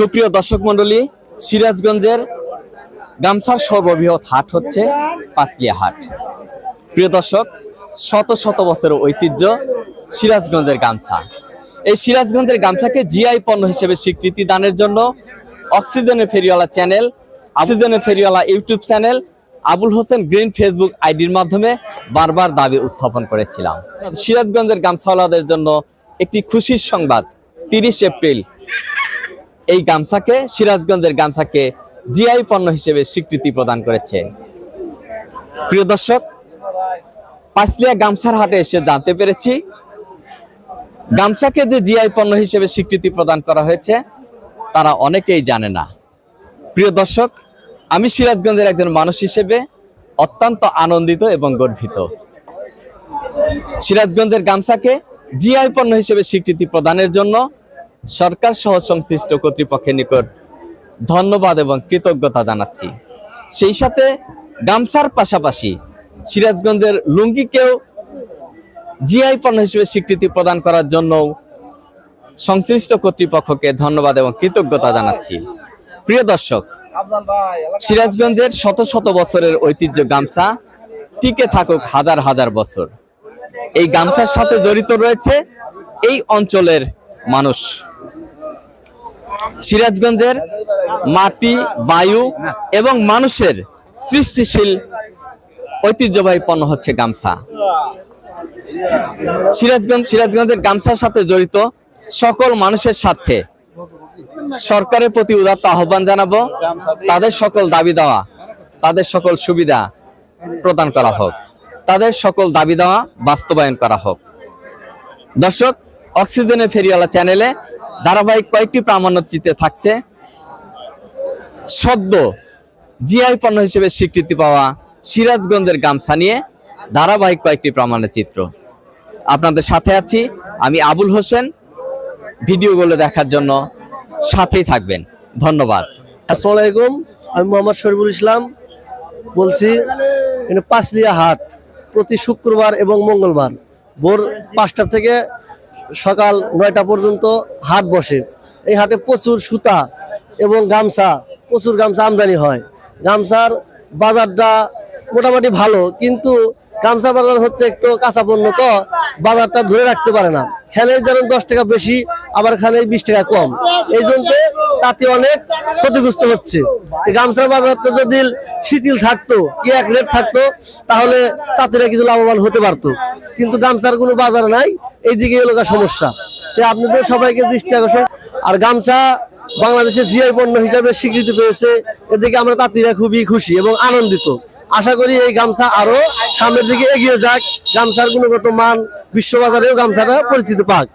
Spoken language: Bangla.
সুপ্রিয় দর্শক মণ্ডলী, সিরাজগঞ্জের গামছার সর্ববৃহৎ হাট হচ্ছে পাঁচলিয়া হাট। প্রিয় দর্শক, শত শত বছরের ঐতিহ্য সিরাজগঞ্জের গামছা। এই সিরাজগঞ্জের গামছাকে জিআই পণ্য হিসেবে স্বীকৃতি দানের জন্য অক্সিজেনের ফেরিওয়ালা চ্যানেল, অক্সিজেনের ফেরিওয়ালা YouTube channel, Abul Hossain green Facebook আইডির মাধ্যমে বারবার দাবি উত্থাপন করেছিলাম। সিরাজগঞ্জের গামছাওয়ালাদের জন্য একটি খুশির সংবাদ, তিরিশ এপ্রিল। এই গামছাকে সিরাজগঞ্জের গামছাকে জিআই পণ্য হিসেবে স্বীকৃতি প্রদান করেছে। প্রিয় দর্শক, পাঁচলিয়া গামছার হাটে এসে জানতে পেরেছি, গামছাকে যে জিআই পণ্য হিসেবে স্বীকৃতি প্রদান করা হয়েছে, তারা অনেকেই জানে না। প্রিয় দর্শক, আমি সিরাজগঞ্জের একজন মানুষ হিসেবে অত্যন্ত আনন্দিত এবং গর্বিত। সিরাজগঞ্জের গামছাকে জিআই পণ্য হিসেবে স্বীকৃতি প্রদানের জন্য সরকার সহ সংশ্লিষ্ট কর্তৃপক্ষের নিকট ধন্যবাদ এবং কৃতজ্ঞতা জানাচ্ছি। সেই সাথে গামছার পাশাপাশি সিরাজগঞ্জের লুঙ্গিকেও জিআই পণ্য হিসেবে স্বীকৃতি প্রদান করার জন্য সংশ্লিষ্ট কর্তৃপক্ষকে ধন্যবাদ এবং কৃতজ্ঞতা জানাচ্ছি। প্রিয় দর্শক, সিরাজগঞ্জের শত শত বছরের ঐতিহ্য গামছা টিকে থাকুক হাজার হাজার বছর। এই গামছার সাথে জড়িত রয়েছে এই অঞ্চলের মানুষ। সিরাজগঞ্জের মাটি, বায়ু এবং মানুষের সৃষ্টিশীল ঐতিহ্যবাহী পণ্য হচ্ছে গামছা। সিরাজগঞ্জ সিরাজগঞ্জের গামছার সাথে জড়িত সকল মানুষের স্বার্থে সরকারের প্রতি উদাত্ত আহ্বান জানাব। তাদের সকল দাবি দেওয়া, তাদের সকল সুবিধা প্রদান করা হোক। তাদের সকল দাবি দেওয়া বাস্তবায়ন করা হোক। দর্শক, অক্সিজেনের ফেরিওয়ালা চ্যানেলে ধারাবাহিক কয়েকটি প্রামাণ্যচিত্রে থাকছে। সদ্য জিআই পণ্য হিসেবে স্বীকৃতি পাওয়া সিরাজগঞ্জের গামছা নিয়ে ধারাবাহিক কয়েকটি প্রামাণ্যচিত্র আপনাদের সাথে আছি আমি আবুল হোসেন। ভিডিওগুলো দেখার জন্য সাথেই থাকবেন। ধন্যবাদ। আসসালামু আলাইকুম, আমি মোহাম্মদ শরীফুল ইসলাম। বলছি পাঁচলিয়া হাট, প্রতি শুক্রবার এবং মঙ্গলবার ভোর পাঁচটা থেকে সকাল নয়টা পর্যন্ত হাট বসে। এই হাটে প্রচুর সুতা এবং গামছা, প্রচুর গামছা আমদানি হয়। গামছার বাজারটা মোটামুটি ভালো, কিন্তু গামছা বাজার হচ্ছে একটু কাঁচা পণ্য তো, বাজারটা ধরে রাখতে পারে না। খেলে ধরেন দশ টাকা বেশি, আবার খানে বিশ টাকা কম। এই জন্য তাতে অনেক ক্ষতিগ্রস্ত হচ্ছে। গামছার বাজারটা যদি শিথিল থাকতো, কি এক রেট থাকতো, তাহলে তাঁতিরা কিছু লাভবান হতে পারতো। কিন্তু গামছার কোনো বাজার নাই এইদিকে এলাকা সমস্যা। তাই আপনাদের সবাইকে দৃষ্টি আকর্ষণ। আর গামছা বাংলাদেশের জিআই পণ্য হিসাবে স্বীকৃতি পেয়েছে। এদিকে আমরা তাঁতিরা খুবই খুশি এবং আনন্দিত। আশা করি এই গামছা আরও সামনের দিকে এগিয়ে যাক। গামছার গুণগত মান, বিশ্ববাজারেও গামছাটা পরিচিত পাক।